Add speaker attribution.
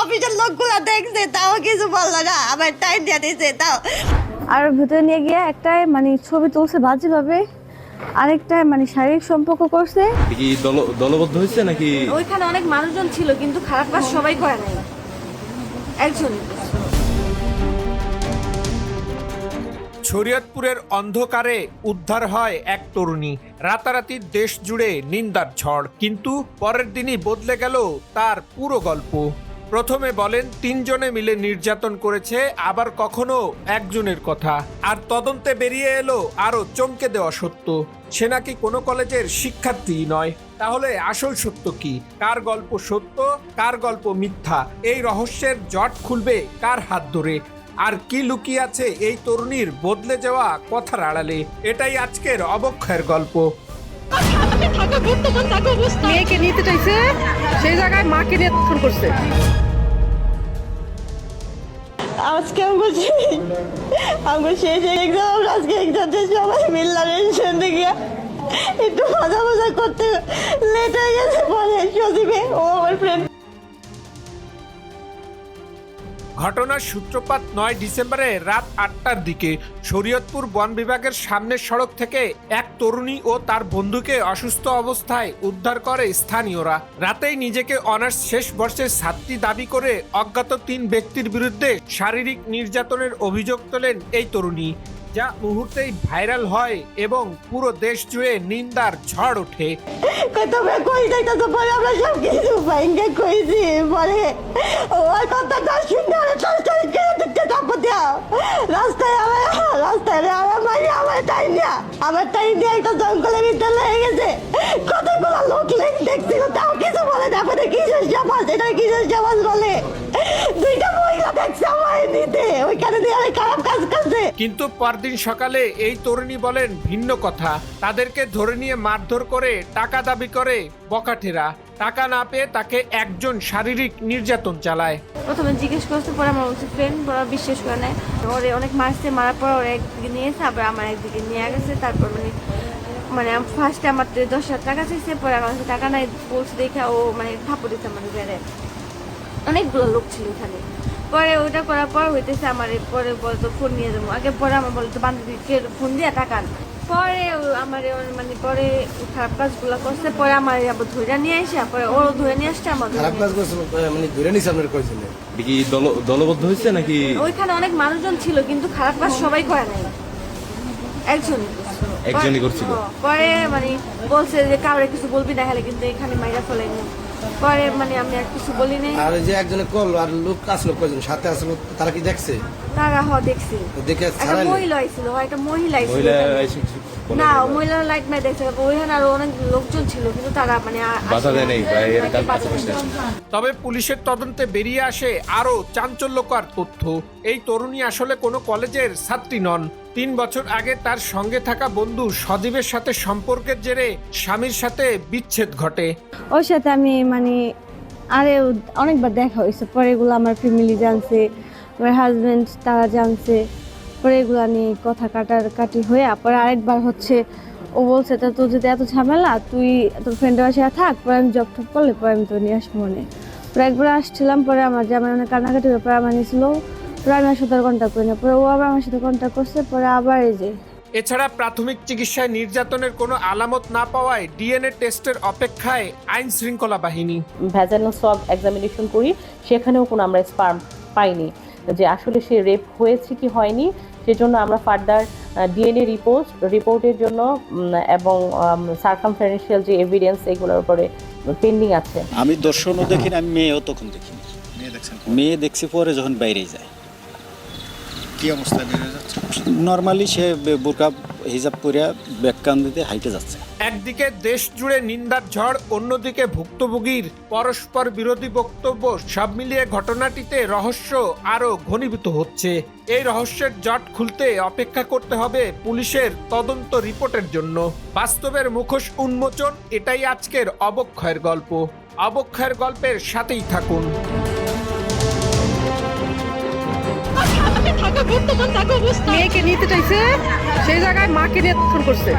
Speaker 1: অফিসের লোকগুলো দেখছে তাও কিছু বলল না আমার টাইম দিয়ে দিয়েছে তাও।
Speaker 2: আর ভেতরে নিয়ে গিয়ে একটাই মানে ছবি তুলছে বাজেভাবে আরেকটায় মানে শারীরিক সম্পর্ক করছে।
Speaker 3: কি দলবদ্ধ হয়েছে নাকি?
Speaker 2: ওইখানে অনেক মানুষজন ছিল কিন্তু খারাপ কাজ সবাই করে নাই। একজন।
Speaker 4: শরীয়তপুরের অন্ধকারে উদ্ধার হয় এক তরুণী। রাতারাতি দেশ জুড়ে নিন্দার ঝড় কিন্তু পরের দিনই বদলে গেল তার পুরো গল্প। প্রথমে বলেন, তিনজনে মিলে নির্যাতন করেছে, আবার কখনো একজনের কথা। আর তদন্তে বেরিয়ে এলো আরও চমকে দেওয়া সত্য। সে নাকি কোনো কলেজের শিক্ষার্থী নয়। তাহলে আসল সত্য কি? কার গল্প সত্য, কার গল্প মিথ্যা? এই রহস্যের জট খুলবে কার হাত ধরে? আর কি লুকিয়ে আছে এই তরুণীর বদলে যাওয়া কথার আড়ালে? এটাই আজকের অবক্ষয়ের গল্প।
Speaker 5: মেয়েকে নিতে চাইছে, সেই জায়গায় মাকে নিয়ে করছে।
Speaker 1: আজকে বলছি আমি শেষ এক্সাম আজকে এক্সামটা সবাই মিললাম রেস্টুরেন্টে গিয়ে একটু মজা মজা করতে লেট হয়ে গেছে বলে সজীবে ও আমার ফ্রেন্ড
Speaker 4: ঘটনার সূত্রপাত নয় ডিসেম্বরে রাত আটটার দিকে শরীয়তপুর বন বিভাগের সামনের সড়ক থেকে এক তরুণী ও তার বন্ধুকে অসুস্থ অবস্থায় উদ্ধার করে স্থানীয়রা। রাতেই নিজেকে অনার্স শেষ বর্ষের ছাত্রী দাবি করে অজ্ঞাত তিন ব্যক্তির বিরুদ্ধে শারীরিক নির্যাতনের অভিযোগ তোলেন এই তরুণী। যা মুহূর্তেই ভাইরাল হয় এবং পুরো দেশ জুড়ে নিন্দার ঝড় ওঠে।
Speaker 1: কই পরে সব কিছু কইছি পরে দেও। রাস্তায় রাস্তায় দিয়া আমার দিয়ে জঙ্গলের লেগে গেছে। লোক লেগে দেখছিল, তাও কিছু বলে না কিসের সমাজ এটা কিসের সমাজ বলে? দুইটা মহিলা দেখছে আমার ওইখানে দিয়ে আমি খারাপ কাজ করছে
Speaker 4: কিন্তু পরদিন সকালে এই তরুণী বলেন ভিন্ন কথা। তাদেরকে ধরে নিয়ে মারধর করে টাকা দাবি করে বকাঠেরা। টাকা না পেয়ে তাকে একজন শারীরিক নির্যাতন চালায়।
Speaker 2: প্রথমে জিজ্ঞেস করতে পরে আমার বলছে ফ্রেন্ড ওরা বিশ্বাস করে নাই। ওরে অনেক মারছে মারার পর ওরা একদিকে নিয়েছে আবার আমার একদিকে নিয়ে গেছে। তারপর মানে মানে ফার্স্টে আমার দশ হাজার টাকা চাইছে পরে আমার কাছে টাকা নাই বলছে দেখে ও মানে থাপ্পড় দিতে মানে অনেকগুলো লোক ছিল এখানে পরে ওইটা করার পর হইতেছে আমার পরে বলতো ফোন নিয়ে যাব। আগে পরে আমার বলতো বান্ধবীকে ফোন দিয়ে টাকা পরে আমার মানে পরে খারাপ কাজগুলো করছে পরে আমার আবার ধরে নিয়ে আসে পরে ওরও ধরে নিয়ে আসছে আমার
Speaker 6: খারাপ কাজ করছে মানে ধরে নিছে আপনার কয়েছিল
Speaker 3: কি দল দলবদ্ধ হয়েছে নাকি?
Speaker 2: ওইখানে অনেক মানুষজন ছিল কিন্তু খারাপ কাজ সবাই করে নাই। একজন
Speaker 3: একজনই করছিল?
Speaker 2: পরে মানে বলছে যে কাউরে কিছু বলবি না হলে কিন্তু এখানে মাইরা ফেলাইনি পরে মানে আমি আর কিছু বলি নাই।
Speaker 6: আর ওই যে একজনে কল আর লোক আসলো কয়জন? সাথে আসলো তারা কি দেখছে?
Speaker 2: তারা হ দেখছে।
Speaker 6: দেখে
Speaker 2: একটা মহিলা আইছিল হয় একটা মহিলা আইছিল। না
Speaker 3: নাই?
Speaker 2: মহিলা লাইট নাই দেখছে ওইখানে আরও অনেক লোকজন ছিল কিন্তু তারা মানে
Speaker 3: বাধা দেয় নাই।
Speaker 4: তবে পুলিশের তদন্তে বেরিয়ে আসে আরও চাঞ্চল্যকর তথ্য। এই তরুণী আসলে কোনো কলেজের ছাত্রী নন। তিন বছর আগে তার সঙ্গে থাকা বন্ধু সজীবের সাথে সম্পর্কের জেরে স্বামীর সাথে বিচ্ছেদ ঘটে।
Speaker 2: ওর সাথে আমি মানে আরে অনেকবার দেখা হয়েছে। পরে এগুলো আমার ফ্যামিলি জানছে আমার হাজব্যান্ড তারা জানছে। পরে এগুলো নিয়ে কথা কাটার কাটি হয়ে পরে আরেকবার হচ্ছে ও বলছে তা তোর যদি এত ঝামেলা তুই তোর ফ্রেন্ডের বাসায় থাক পরে আমি জব টপ করলে পরে আমি তো নিয়ে আসব মনে। পরে একবার আসছিলাম পরে আমার জামাই অনেক কান্নাকাটি ব্যাপারে আমার নিয়েছিল পরে আমি আর সাথে কন্ট্যাক্ট করি না। পরে ও আবার আমার সাথে কন্ট্যাক্ট করছে পরে আবার এই যে
Speaker 4: এছাড়া প্রাথমিক চিকিৎসায় নির্যাতনের কোনো আলামত না পাওয়ায় ডিএনএ টেস্টের অপেক্ষায় আইন শৃঙ্খলা বাহিনী।
Speaker 7: ভ্যাজানাল সব এক্সামিনেশন করি সেখানেও কোনো আমরা স্পার্ম পাইনি। যে আসলে সে রেপ হয়েছে কি হয়নি সেজন্য আমরা ফার্দার ডিএনএ রিপোর্ট রিপোর্টের জন্য এবং সার্কামফারেন্সিয়াল যে এভিডেন্স এগুলোর উপরে পেন্ডিং আছে।
Speaker 8: আমি দর্শনও দেখিনি আমি মেয়েও তখন দেখিনি।
Speaker 9: মেয়ে দেখছেন
Speaker 8: মেয়ে দেখছি পরে যখন বাইরে যায়।
Speaker 9: কি অবস্থায় বেরিয়ে যাচ্ছে?
Speaker 8: নর্মালি সে বোরকা হিজাব করিয়া ব্যাক কান দিতে হাইটে যাচ্ছে।
Speaker 4: একদিকে দেশ জুড়ে নিন্দার ঝড় অন্যদিকে ভুক্তভোগীর পরস্পর বিরোধী বক্তব্য সব মিলিয়ে ঘটনাটিতে রহস্য আরও ঘনীভূত হচ্ছে। এই রহস্যের জট খুলতে অপেক্ষা করতে হবে পুলিশের তদন্ত রিপোর্টের জন্য। বাস্তবের মুখোশ উন্মোচন এটাই আজকের অবক্ষয়ের গল্প। অবক্ষয়ের গল্পের সাথেই থাকুন।
Speaker 5: মেয়েকে নিতে চাইছে সেই জায়গায় মাকে নিয়ে ফোন করছে।